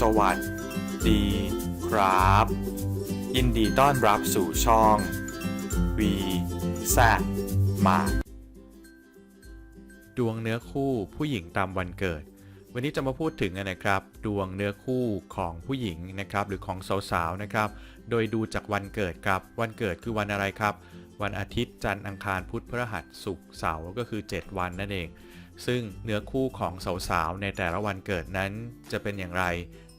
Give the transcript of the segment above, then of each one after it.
สวัสดีครับ ยินดีต้อนรับสู่ช่อง V แซมาดวงเนื้อคู่ผู้หญิงตามวันเกิด วันนี้จะมาพูดถึงนะครับ ดวงเนื้อคู่ของผู้หญิงนะครับ หรือของสาวๆนะครับ โดยดูจากวันเกิดครับวันเกิดคือวันอะไรครับ วันอาทิตย์จันทร์อังคารพุธพฤหัสศุกร์เสาร์ก็คือ 7 วันนั่นเองซึ่งเนื้อคู่ของสาวๆ ในแต่ละวันเกิดนั้นจะเป็นอย่างไร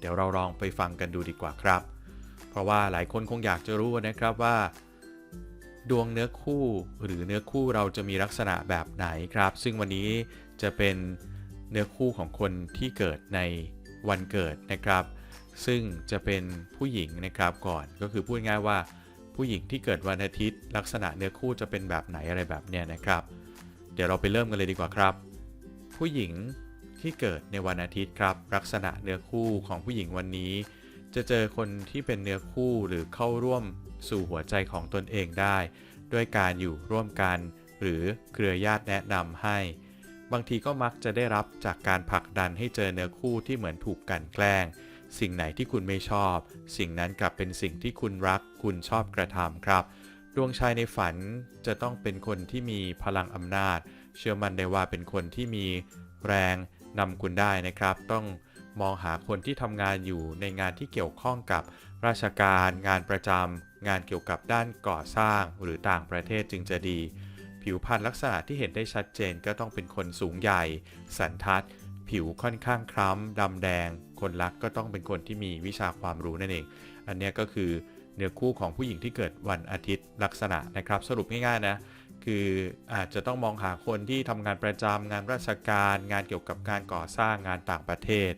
เดี๋ยวเราลองไปฟังกันดูดีกว่าครับ เพราะว่าหลายคนคงอยากจะรู้นะครับว่า ดวงเนื้อคู่หรือเนื้อคู่เราจะมีลักษณะแบบไหนครับ ซึ่งวันนี้จะเป็นเนื้อคู่ของคนที่เกิดในวันเกิดนะครับ ซึ่งจะเป็นผู้หญิงนะครับก่อนก็คือพูดง่ายว่าผู้หญิงที่เกิดวันอาทิตย์ ลักษณะเนื้อคู่จะเป็นแบบไหนอะไรแบบเนี้ยนะครับ เดี๋ยวเราไปเริ่มกันเลยดีกว่าครับ ผู้หญิง ที่เกิดในวันอาทิตย์ครับ ลักษณะเนื้อคู่ของผู้หญิงวันนี้ จะเจอคนที่เป็นเนื้อคู่หรือเข้าร่วมสู่หัวใจของตนเองได้ ด้วยการอยู่ร่วมกัน หรือเครือญาติแนะนำให้ บางทีก็มักจะได้รับจากการผลักดันให้เจอเนื้อคู่ที่เหมือนถูกกันแกล้ง สิ่งไหนที่คุณไม่ชอบ สิ่งนั้นกลับเป็นสิ่งที่คุณรัก คุณชอบกระทำครับดวงชายในฝันจะต้องเป็นคนที่มีพลังอำนาจ เชื่อมั่นได้ว่าเป็นคนที่มีแรง นำคุณได้นะครับ ต้องมองหาคนที่ทำงานอยู่ในงานที่เกี่ยวข้องกับราชการ งานประจำงานเกี่ยวกับด้านก่อสร้างหรือต่างประเทศจึงจะดี ผิวพรรณลักษณะที่เห็นได้ชัดเจนก็ต้องเป็นคนสูงใหญ่ สันทัด ผิวค่อนข้างคล้ำดำแดง คนรักก็ต้องเป็นคนที่มีวิชาความรู้นั่นเอง อันนี้ก็คือเนื้อคู่ของผู้หญิงที่เกิดวันอาทิตย์ลักษณะนะครับ สรุปง่ายๆนะ คืออาจจะต้องมองหาคนที่ทำงานประจำงานราชการ งานเกี่ยวกับการก่อสร้างงานต่างประเทศ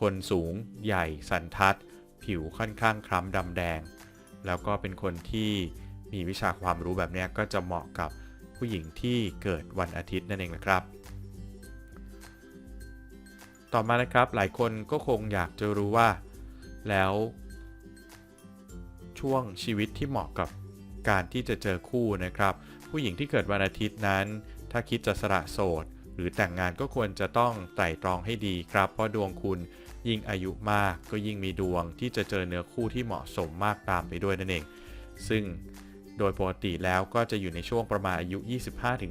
คนสูงใหญ่สันทัด ผิวค่อนข้างคล้ำดำแดง แล้วก็เป็นคนที่มีวิชาความรู้แบบนี้ก็จะเหมาะกับผู้หญิงที่เกิดวันอาทิตย์นั่นเองนะครับ ต่อมานะครับหลายคนก็คงอยากจะรู้ว่า แล้วช่วงชีวิตที่เหมาะกับการที่จะเจอคู่นะครับ ผู้หญิงที่เกิดวันอาทิตย์นั้น ถ้าคิดจะสละโสด หรือแต่งงานก็ควรจะต้องไตร่ตรองให้ดีครับ เพราะดวงคุณยิ่งอายุมากก็ยิ่งมีดวงที่จะเจอเนื้อคู่ที่เหมาะสมมากตามไปด้วยนั่นเอง ซึ่งโดยปกติแล้วก็จะอยู่ในช่วงประมาณอายุ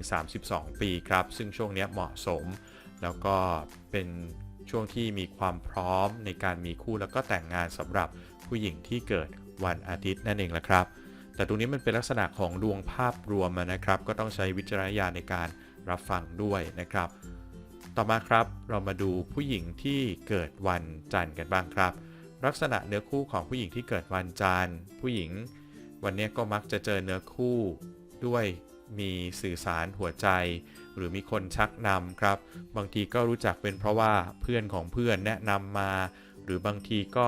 25-32 ปีครับ ซึ่งช่วงนี้เหมาะสม แล้วก็เป็นช่วงที่มีความพร้อมในการมีคู่แล้วก็แต่งงานสำหรับผู้หญิงที่เกิดวันอาทิตย์นั่นเองละครับ แต่ตรงนี้มันเป็นลักษณะของดวงภาพรวมนะครับ ก็ต้องใช้วิจารณญาณในการรับฟังด้วยนะครับ ต่อมาครับเรามาดูผู้หญิงที่เกิดวันจันทร์กันบ้างครับ ลักษณะเนื้อคู่ของผู้หญิงที่เกิดวันจันทร์ ผู้หญิง วันนี้ก็มักจะเจอเนื้อคู่ด้วยมีสื่อสารหัวใจ หรือมีคนชักนำครับ บางทีก็รู้จักเป็นเพราะว่าเพื่อนของเพื่อนแนะนำมา หรือบางทีก็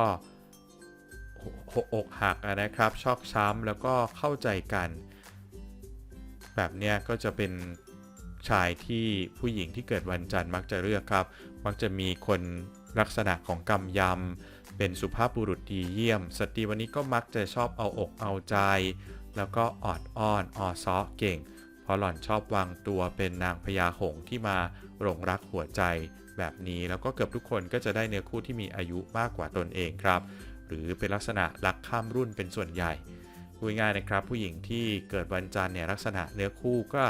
อกหักนะครับ ชอกช้ำแล้วก็เข้าใจกัน แบบเนี้ยก็จะเป็นชายที่ผู้หญิงที่เกิดวันจันทร์มักจะเลือกครับ มักจะมีคนลักษณะของกำยำ เป็นสุภาพบุรุษดีเยี่ยม สตรีวันนี้ก็มักจะชอบเอาอกเอาใจ แล้วก็ออดอ้อนออซ้อเก่ง เพราะหล่อนชอบวางตัวเป็นนางพญาหงส์ที่มาหลงรักหัวใจแบบนี้แล้วก็เกือบทุกคนก็จะได้เนื้อคู่ที่มีอายุมากกว่าตนเองครับ รือเป็นลักษณะรักข้ามรุ่นเป็นส่วนใหญ่พูดง่ายๆนะครับ ผู้หญิงที่เกิดวันจันทร์เนี่ยลักษณะเนื้อคู่ก็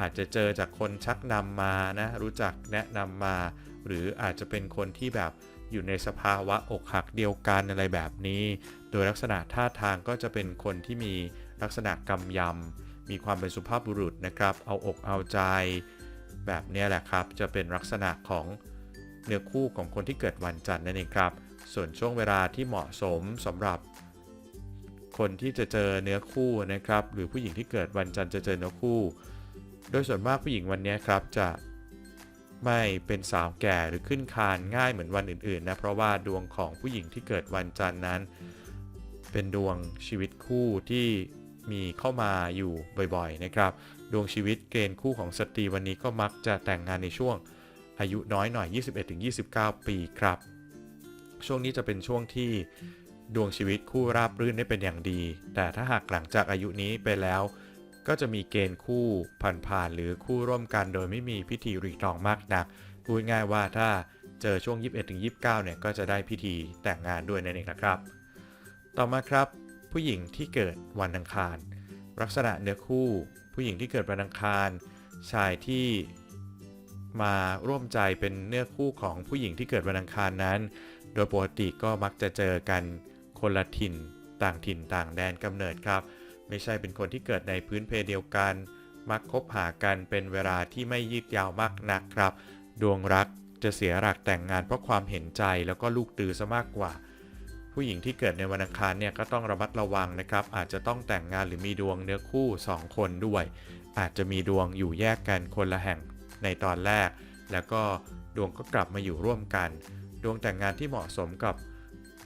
อาจจะเจอจากคนชักนำมานะรู้จักแนะนำมา หรืออาจจะเป็นคนที่แบบอยู่ในสภาวะอกหักเดียวกันอะไรแบบนี้ โดยลักษณะท่าทางก็จะเป็นคนที่มีลักษณะกำยำ มีความเป็นสุภาพบุรุษนะครับ เอาอกเอาใจ แบบนี้แหละครับ จะเป็นลักษณะของเนื้อคู่ของคนที่เกิดวันจันทร์นั่นเองครับ ส่วนช่วงเวลาที่เหมาะสมสำหรับ คนที่จะเจอเนื้อคู่นะครับ หรือผู้หญิงที่เกิดวันจันทร์จะเจอเนื้อคู่ โดยส่วนมากผู้หญิงวันนี้ครับจะไม่เป็นสาวแก่หรือขึ้นคานง่ายเหมือนวันอื่นๆนะเพราะว่าดวงของผู้หญิงที่เกิดวันจันทร์นั้น เป็นดวงชีวิตคู่ที่มีเข้ามาอยู่บ่อยๆนะครับ ดวงชีวิตเกณฑ์คู่ของสตรีวันนี้ก็มักจะแต่งงานในช่วงอายุน้อยหน่อย 21-29 ปีครับ ช่วงนี้จะเป็นช่วงที่ดวงชีวิตคู่ราบรื่นได้เป็นอย่างดี แต่ถ้าหากหลังจากอายุนี้ไปแล้ว ก็จะมีเกณฑ์คู่ผ่านๆหรือคู่ร่วมกันโดยไม่มีพิธีรีตองมากนักพูดง่ายว่าถ้าเจอช่วง 21ถึง29 เนี่ยก็จะได้พิธีแต่งงานด้วยนั่นเองนะครับ ต่อมาครับ ผู้หญิงที่เกิดวันอังคาร ลักษณะเนื้อคู่ ผู้หญิงที่เกิดวันอังคาร ชายที่มาร่วมใจเป็นเนื้อคู่ของผู้หญิงที่เกิดวันอังคารนั้น โดยปกติก็มักจะเจอกันคนละถิ่น ต่างถิ่นต่างแดนกำเนิดครับ ไม่ใช่เป็นคนที่เกิดในพื้นเพเดียวกัน มักคบหากันเป็นเวลาที่ไม่ยืดยาวมากนักครับ ดวงรักจะเสียหลักแต่งงานเพราะความเห็นใจแล้วก็ลูกตือซะมากกว่า ผู้หญิงที่เกิดในวันอังคารเนี่ยก็ต้องระมัดระวังนะครับ อาจจะต้องแต่งงานหรือมีดวงเนื้อคู่ 2 คนด้วย อาจจะมีดวงอยู่แยกกันคนละแห่งในตอนแรก แล้วก็ดวงก็กลับมาอยู่ร่วมกัน ดวงแต่งงานที่เหมาะสมกับ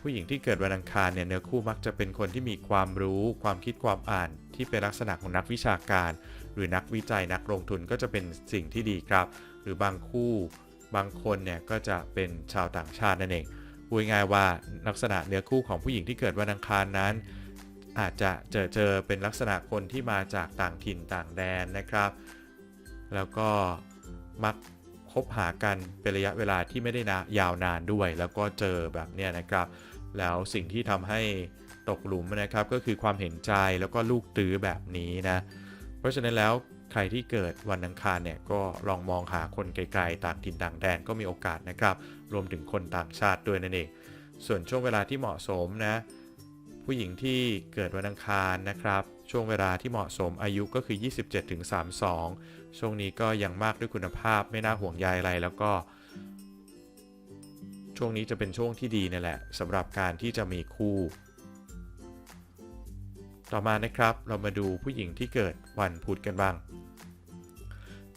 ผู้หญิงที่เกิดวันอังคารเนี่ยเนื้อคู่มักจะเป็นคนที่มีความรู้ ความคิดความอ่านที่เป็นลักษณะของนักวิชาการ หรือนักวิจัยนักลงทุนก็จะเป็นสิ่งที่ดีครับ หรือบางคู่บางคนเนี่ยก็จะเป็นชาวต่างชาตินั่นเองพูดง่ายๆว่าลักษณะเนื้อคู่ของผู้หญิงที่เกิดวันอังคารนั้น อาจจะเจอเจอเป็นลักษณะคนที่มาจากต่างถิ่นต่างแดนนะครับ แล้วก็มัก คบหากันเป็นระยะเวลาที่ไม่ได้นายาวนานด้วย แล้วก็เจอแบบเนี้ยนะครับ แล้วสิ่งที่ทำให้ตกหลุมนะครับก็คือความเห็นใจแล้วก็ลูกตื้อแบบนี้นะเพราะฉะนั้นแล้วใครที่เกิดวันอังคารเนี่ยก็ลองมองหาคนไกลๆต่างถิ่นต่างแดนก็มีโอกาสนะครับ รวมถึงคนต่างชาติด้วยนั่นเองส่วนช่วงเวลาที่เหมาะสมนะผู้หญิงที่เกิดวันอังคารนะครับ ช่วงเวลาที่เหมาะสมอายุก็คือ 27ถึง32 ช่วงนี้ก็ยังมากด้วยคุณภาพไม่น่าห่วงใยอะไรแล้วก็ ช่วงนี้จะเป็นช่วงที่ดีนั่แหละสำหรับการที่จะมีคู่ ต่อมานะครับเรามาดูผู้หญิงที่เกิดวันพุธกันบ้าง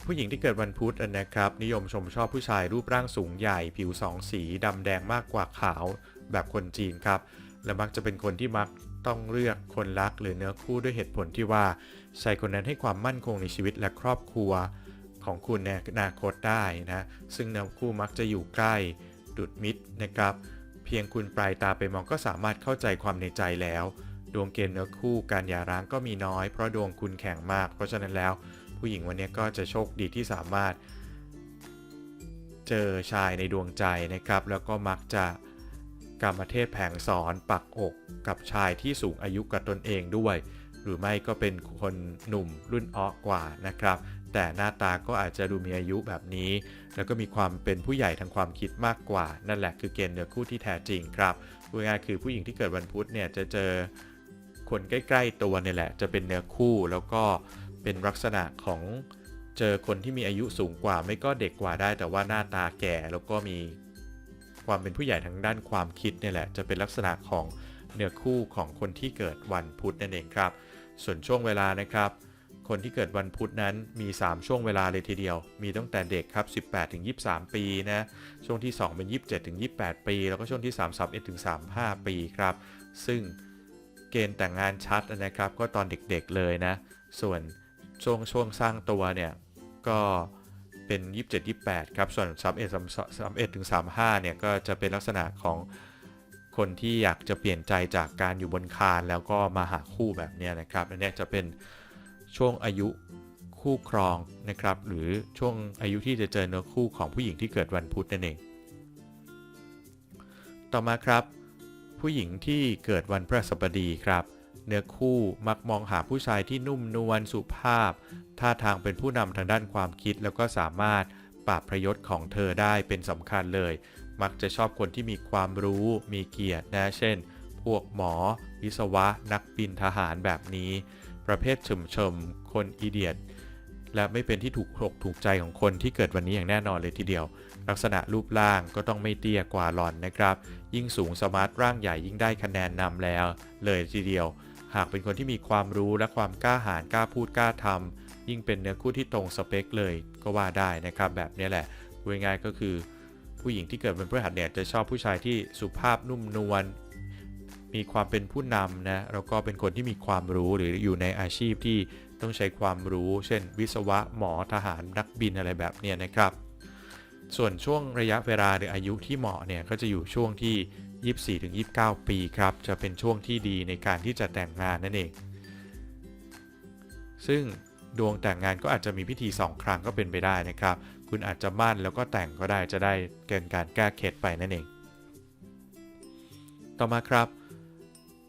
ผู้หญิงที่เกิดวันพุธนะครับ นิยมชมชอบผู้ชายรูปร่างสูงใหญ่ผิวสองสีดำแดงมากกว่าขาวแบบคนจีนครับและมักจะเป็นคนที่มัก ต้องเลือกคนรักหรือเนื้อคู่ด้วยเหตุผลที่ว่าชายคนนั้นให้ความมั่นคงในชีวิตและครอบครัวของคุณในอนาคตได้นะ ซึ่งเนื้อคู่มักจะอยู่ใกล้ดุดมิตรนะครับ เพียงคุณปลายตาไปมองก็สามารถเข้าใจความในใจแล้ว ดวงเกณฑ์เนื้อคู่การหย่าร้างก็มีน้อยเพราะดวงคุณแข็งมาก เพราะฉะนั้นแล้ว ผู้หญิงวันนี้ก็จะโชคดีที่สามารถ เจอชายในดวงใจนะครับ แล้วก็มักจะ กรรมเทพแผงสอนปักอกกับชายที่สูงอายุกับตนเองด้วย หรือไม่ก็เป็นคนหนุ่มรุ่นอ้อกว่านะครับ แต่หน้าตาก็อาจจะดูมีอายุแบบนี้ แล้วก็มีความเป็นผู้ใหญ่ทางความคิดมากกว่า นั่นแหละคือเกณฑ์เนื้อคู่ที่แท้จริงครับพูดง่ายคือผู้หญิงที่เกิดวันพุธเนี่ยจะเจอคนใกล้ ๆ ตัวเนี่ยแหละ จะเป็นเนื้อคู่แล้วก็เป็นลักษณะของเจอคนที่มีอายุสูงกว่า ไม่ก็เด็กกว่าได้ แต่ว่าหน้าตาแก่แล้วก็มี ความเป็นผู้ใหญ่ทางด้านความคิดเนี่ยแหละจะเป็นลักษณะของเนื้อคู่ของคนที่เกิดวันพุธนั่นเองครับ ส่วนช่วงเวลานะครับ คนที่เกิดวันพุธนั้นมี 3 ช่วงเวลาเลยทีเดียว มีตั้งแต่เด็กครับ 18ถึง23 ปีนะช่วงที่ 2 เป็น 27ถึง28 ปี แล้วก็ช่วงที่ 3 31ถึง35 ปีครับ ซึ่งเกณฑ์แต่งงานชัดนะครับ ก็ตอนเด็กๆเลยนะ ส่วนช่วงช่วงสร้างตัวเนี่ยก็ เป็น 27 28 ครับ ส่วน 31 31ถึง35 เนี่ย ก็จะเป็นลักษณะของคนที่อยากจะเปลี่ยนใจจากการอยู่บนคานแล้วก็มาหาคู่แบบนี้นะครับ อันนี้จะเป็นช่วงอายุคู่ครองนะครับ หรือช่วงอายุที่จะเจอเนื้อคู่ของผู้หญิงที่เกิดวันพุธนั่นเอง ต่อมาครับ ผู้หญิงที่เกิดวันพฤหัสบดีครับ เนื้อคู่มักมองหาผู้ชายที่นุ่มนวลสุภาพ ท่าทางเป็นผู้นำทางด้านความคิดแล้วก็สามารถปราบประยศของเธอได้เป็นสำคัญเลย มักจะชอบคนที่มีความรู้ มีเกียรตินะ เช่น พวกหมอ วิศวะ นักบินทหารแบบนี้ ประเภทเฉมเฉมคนอีเดียตและไม่เป็นที่ถูกอกถูกใจของคนที่เกิดวันนี้อย่างแน่นอนเลยทีเดียว ลักษณะรูปร่างก็ต้องไม่เตี้ยกว่าหล่อนนะครับ ยิ่งสูงสมาร์ทร่างใหญ่ยิ่งได้คะแนนนำแล้ว เลยทีเดียว หากเป็นคนที่มีความรู้และความกล้าหาญกล้าพูดกล้าทำยิ่งเป็นเนื้อคู่ที่ตรงสเปคเลยก็ว่าได้นะครับแบบนี้แหละพูดง่ายๆก็คือ ผู้หญิงที่เกิดเป็นพฤหัสเนี่ยจะชอบผู้ชายที่สุภาพนุ่มนวลมีความเป็นผู้นำนะแล้วก็เป็นคนที่มีความรู้หรืออยู่ในอาชีพที่ต้องใช้ความรู้ เช่น วิศวะหมอทหารนักบินอะไรแบบเนี้ยนะครับ ส่วนช่วงระยะเวลาหรืออายุที่เหมาะเนี่ยก็จะอยู่ช่วงที่ 24-29 ปีครับ จะเป็นช่วงที่ดีในการที่จะแต่งงานนั่นเอง ซึ่งดวงแต่งงานก็อาจจะมีพิธี 2 ครั้งก็เป็นไปได้นะครับ คุณอาจจะมั่นแล้วก็แต่งก็ได้จะได้เกินการแก้เคล็ดไปนั่นเอง ต่อมาครับ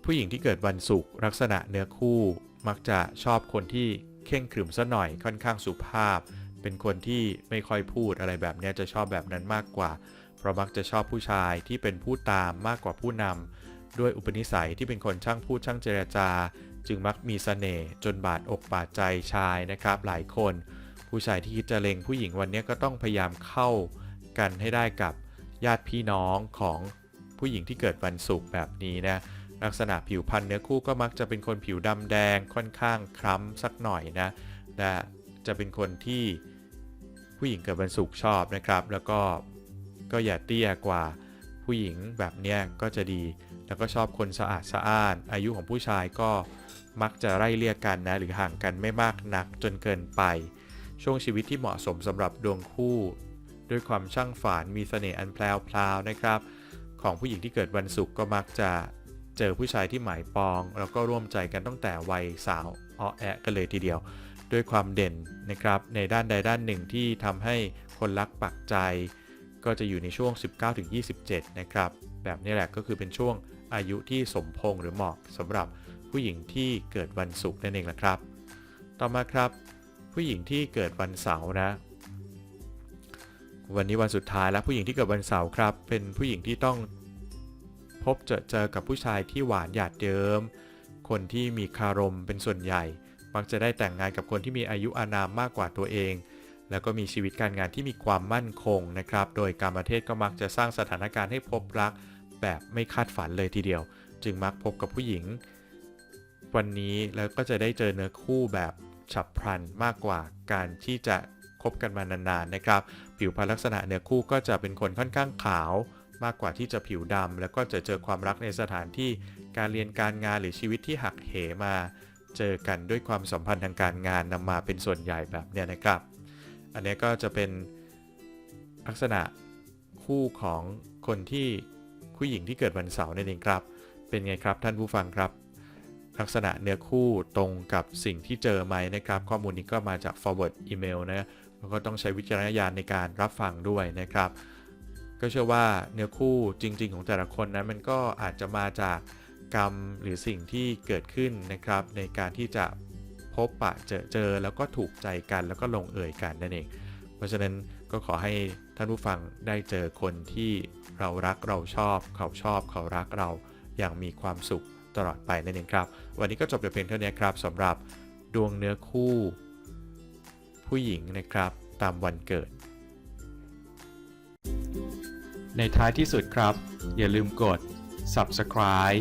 ผู้หญิงที่เกิดวันศุกร์ลักษณะเนื้อคู่มักจะชอบคนที่เข่งขรึมซะหน่อยค่อนข้างสุภาพ เป็นคนที่ไม่ค่อยพูดอะไรแบบนี้จะชอบแบบนั้นมากกว่า เพราะมักจะชอบผู้ชายที่เป็นผู้ตามมากกว่าผู้นำด้วยอุปนิสัยที่เป็นคนช่างพูดช่างเจรจา จึงมักมีเสน่ห์จนบาดอกบาดใจชายนะครับ หลายคน ผู้ชายที่คิดจะเลงผู้หญิงวันนี้ก็ต้องพยายามเข้ากันให้ได้กับญาติพี่น้องของผู้หญิงที่เกิดวันศุกร์แบบนี้นะลักษณะผิวพรรณเนื้อคู่ก็มักจะเป็นคนผิวดำแดงค่อนข้างคล้ำสักหน่อยนะและ จะเป็นคนที่ผู้หญิงเกิดวันศุกร์ชอบนะครับ แล้วก็ก็อย่าเตี้ยกว่าผู้หญิงแบบเนี้ยก็จะดี แล้วก็ชอบคนสะอาดสะอ้าน อายุของผู้ชายก็มักจะไล่เลี่ยกันนะหรือห่างกันไม่มากนักจนเกินไป ช่วงชีวิตที่เหมาะสมสำหรับดวงคู่ ด้วยความช่างฝานมีเสน่ห์อันแพรวๆนะครับ ของผู้หญิงที่เกิดวันศุกร์ก็มักจะเจอผู้ชายที่หมายปอง แล้วก็ร่วมใจกันตั้งแต่วัยสาวอ้อแอะกันเลยทีเดียว ด้วยความเด่นนะครับในด้านใดด้านหนึ่งที่ทำให้คนรักปักใจ ก็จะอยู่ในช่วง 19-27 นะครับ แบบนี้แหละก็คือเป็นช่วงอายุที่สมพงหรือเหมาะสำหรับผู้หญิงที่เกิดวันศุกร์นั่นเองละครับ ต่อมาครับ ผู้หญิงที่เกิดวันเสาร์นะวันนี้วันสุดท้ายแล้วผู้หญิงที่เกิดวันเสาร์ครับ เป็นผู้หญิงที่ต้องพบเจอเจอกับผู้ชายที่หวานหยาดเยิ้มคนที่มีคารมเป็นส่วนใหญ่ มักจะได้แต่งงานกับคนที่มีอายุอานามมากกว่าตัวเอง แล้วก็มีชีวิตการงานที่มีความมั่นคงนะครับ โดยการประเทศก็มักจะสร้างสถานการณ์ให้พบรักแบบไม่คาดฝันเลยทีเดียว จึงมักพบกับผู้หญิง วันนี้แล้วก็จะได้เจอเนื้อคู่แบบฉับพลันมากกว่าการที่จะคบกันมานานๆนะครับ ผิวพรรณลักษณะเนื้อคู่ก็จะเป็นคนค่อนข้างขาว มากกว่าที่จะผิวดำแล้วก็จะเจอความรักในสถานที่การเรียนการงานหรือชีวิตที่หักเหมา เจอกันด้วยความสัมพันธ์ทางการงานนำมาเป็นส่วนใหญ่แบบเนี้ยนะครับ อันนี้ก็จะเป็นลักษณะคู่ของคนที่ผู้หญิงที่เกิดวันเสาร์นั่นเองครับ เป็นไงครับท่านผู้ฟังครับ ลักษณะเนื้อคู่ตรงกับสิ่งที่เจอไหมนะครับ ข้อมูลนี้ก็มาจาก forward email นะแล้วก็ต้องใช้วิจารณญาณในการรับฟังด้วยนะครับ ก็เชื่อว่าเนื้อคู่จริง ๆ ของแต่ละคนนั้นมันก็อาจจะมาจาก กรรมหรือสิ่งที่เกิดขึ้นนะครับ ในการที่จะพบปะเจอเจอแล้วก็ถูกใจกันแล้วก็ลงเอ่ยกันนั่นเอง เพราะฉะนั้นก็ขอให้ท่านผู้ฟังได้เจอคนที่เรารักเราชอบ เขาชอบเขารักเราอย่างมีความสุขตลอดไปนั่นเองครับ วันนี้ก็จบแต่เพียงเท่านี้ครับสำหรับดวงเนื้อคู่ ผู้หญิงนะครับตามวันเกิด ในท้ายที่สุดครับ อย่าลืมกด subscribe